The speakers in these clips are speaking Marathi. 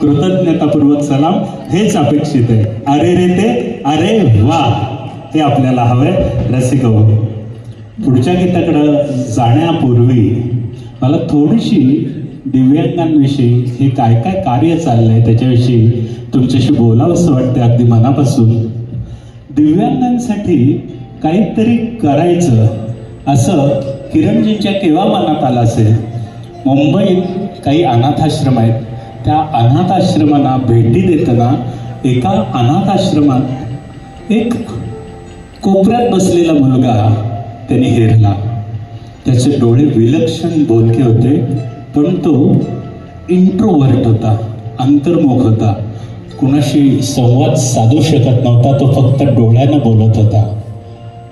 कृतज्ञतापूर्वक सलाम. हेच अपेक्षित आहे. अरे रे ते अरे वा. ते आपल्याला हवंय. रसिक हो. पुढच्या गीताकडं जाण्यापूर्वी मला थोडीशी दिव्यांगांविषयी हे काय काय कार्य चाललंय त्याच्याविषयी तुमच्याशी बोलावंसं वाटतं अगदी मनापासून. दिव्यांगांसाठी काहीतरी करायचं असं किरणजींच्या केव्हा मनात आलं असेल? मुंबईत काही अनाथाश्रम आहेत. त्या अनाथाश्रमांना भेटी देताना एका अनाथ आश्रमात एक कोपऱ्यात बसलेला मुलगा त्याने हेरला. त्याचे डोळे विलक्षण बोलके होते पण तो इंट्रोवर्ट होता अंतर्मुख होता. कुणाशी संवाद साधू शकत नव्हता तो फक्त डोळ्यानं बोलत होता.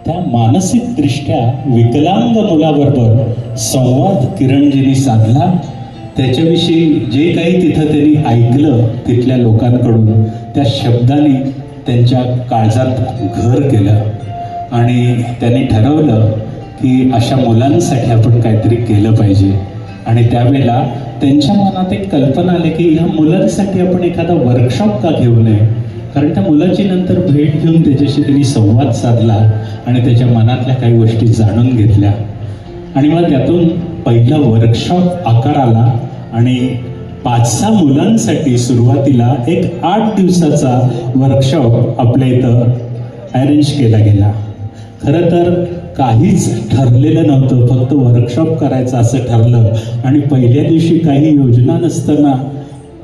त्या मानसिकदृष्ट्या विकलांग मुलाबरोबर संवाद किरणजींनी साधला. त्याच्याविषयी जे काही तिथं त्यांनी ऐकलं तिथल्या लोकांकडून त्या शब्दाने त्यांच्या काळजात घर केलं. आणि त्यांनी ठरवलं की अशा मुलांसाठी आपण काहीतरी केलं पाहिजे. आणि त्यावेळेला त्यांच्या मनात एक कल्पना आली की ह्या मुलांसाठी आपण एखादा वर्कशॉप का घेऊ नये? कारण त्या मुलाची नंतर भेट घेऊन त्याच्याशी त्यांनी संवाद साधला आणि त्याच्या मनातल्या काही गोष्टी जाणून घेतल्या. आणि मग त्यातून पहिला वर्कशॉप आकाराला आणि पाच सहा मुलांसाठी सुरुवातीला एक आठ दिवसाचा वर्कशॉप आपल्या इथं अरेंज केला गेला. खरं तर काहीच ठरलेलं नव्हतं फक्त वर्कशॉप करायचं असं ठरलं. आणि पहिल्या दिवशी काही योजना नसताना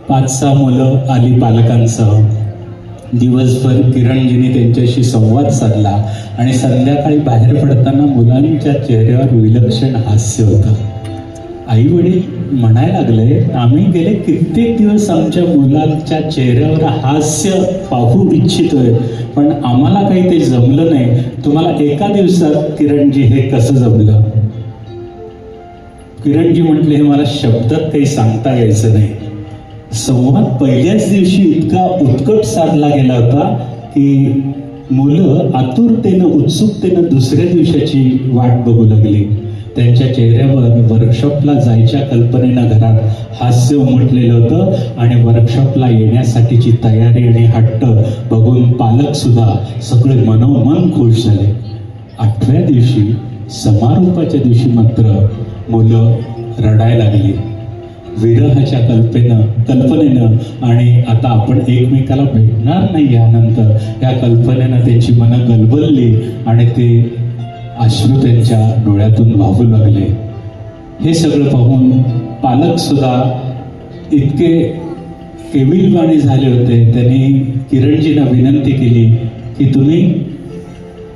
पाच सहा मुलं आली पालकांसह. दिवसभर किरणजीने त्यांच्याशी संवाद साधला आणि संध्याकाळी बाहेर पडताना मुलांच्या चेहऱ्यावर विलक्षण हास्य होतं. आई वडील म्हणायला लागले आम्ही गेले कित्येक दिवस आमच्या मुलांच्या चेहऱ्यावर हास्य पाहू इच्छितोय पण आम्हाला काही ते जमलं नाही. तुम्हाला एका दिवसात किरणजी हे कसं जमलं? किरणजी म्हटले हे मला शब्दात काही सांगता यायचं नाही. संवाद पहिल्याच दिवशी इतका उत्कट साधला गेला होता की मुलं आतुरतेनं उत्सुकतेनं दुसऱ्या दिवसाची वाट बघू लागली. त्यांच्या चेहऱ्यावर वर्कशॉपला जायच्या कल्पनेनं घरात हास्य उमटलेलं होतं आणि वर्कशॉपला येण्यासाठीची तयारी आणि हट्ट बघून पालक सुद्धा सगळे मनोमन खुश झाले. आठव्या दिवशी समारोपाच्या दिवशी मात्र मुलं रडायला लागली. विरहाच्या कल्पेनं कल्पनेनं आणि आता आपण एकमेकाला भेटणार नाही यानंतर या कल्पनेनं त्यांची मनं गलबलली आणि ते अश्रू त्यांच्या डोळ्यातून वाहू लागले. हे सगळं पाहून पालक सुद्धा इतके केविलवाणी झाले होते. त्यांनी किरणजींना विनंती केली की तुम्ही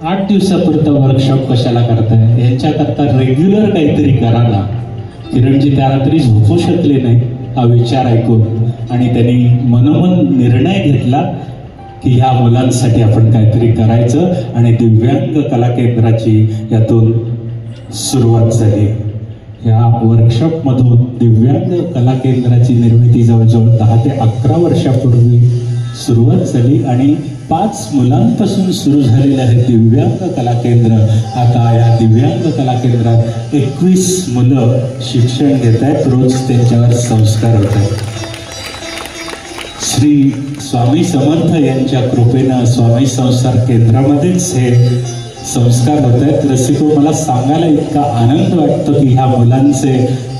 आठ दिवसापुरता वर्कशॉप कशाला करताय? यांच्याकरता रेग्युलर काहीतरी करा ना. किरणजी त्या रात्री झोपू शकले नाही हा विचार ऐकून. आणि त्यांनी मनोमन निर्णय घेतला की ह्या मुलांसाठी आपण काहीतरी करायचं आणि दिव्यांग कला केंद्राची यातून सुरुवात झाली. या वर्कशॉपमधून दिव्यांग कला केंद्राची निर्मिती जवळजवळ दहा ते अकरा वर्षापूर्वी सुरुवात झाली आणि पाच मुलांपासून सुरू झालेलं आहे दिव्यांग कला केंद्र आता या दिव्यांग कला केंद्रात एकवीस मुलं शिक्षण घेत आहेत रोज त्यांच्यावर संस्कार होत आहेत श्री स्वामी समर्थ यांच्या कृपेनं स्वामी संस्कार केंद्रामध्येच हे संस्कार होत आहेत. रसिको मला सांगायला इतका आनंद वाटतो की ह्या मुलांचे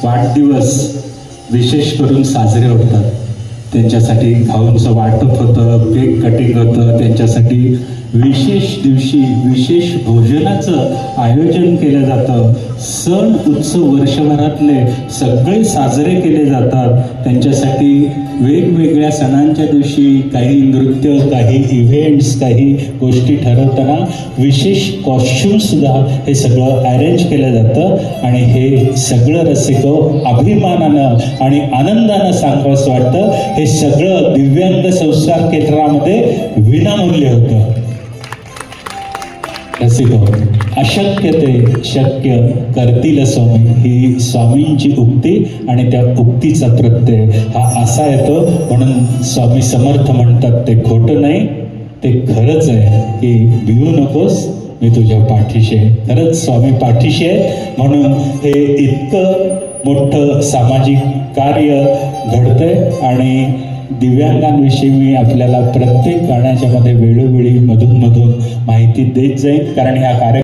वाढदिवस विशेष करून साजरे होतात. त्यांच्यासाठी खाऊनचं वाटप होतं केक कटिंग होतं त्यांच्यासाठी विशेष दिवशी विशेष भोजनाचं आयोजन केलं जातं. सण उत्सव वर्षभरातले सगळे साजरे केले जातात. त्यांच्यासाठी वेगवेगळ्या सणांच्या दिवशी काही नृत्य काही इव्हेंट्स काही गोष्टी ठरवताना विशेष कॉस्ट्युम सुद्धा हे सगळं अरेंज केलं जातं. आणि हे सगळं रसिक अभिमानानं आणि आनंदानं सांगावंसं वाटतं. हे सगळं दिव्यांग संस्कार केंद्रामध्ये विनामूल्य होतं. हो. अशक्य ते शक्य करतील स्वामी. ही स्वामींची उक्ती आणि त्या उक्तीचा प्रत्यय. हा असा येतो म्हणून स्वामी समर्थ म्हणतात ते खोटं नाही ते खरंच आहे की भिवू नकोस मी तुझ्या पाठीशी आहे. खरंच स्वामी पाठीशी आहे म्हणून हे इतकं मोठं सामाजिक कार्य घडतंय आणि दिव्यांगांविषयी मी आपल्याला प्रत्येक गाण्याच्यामध्ये वेळोवेळी मधून मधून माहिती देत जाईन. कारण ह्या कार्य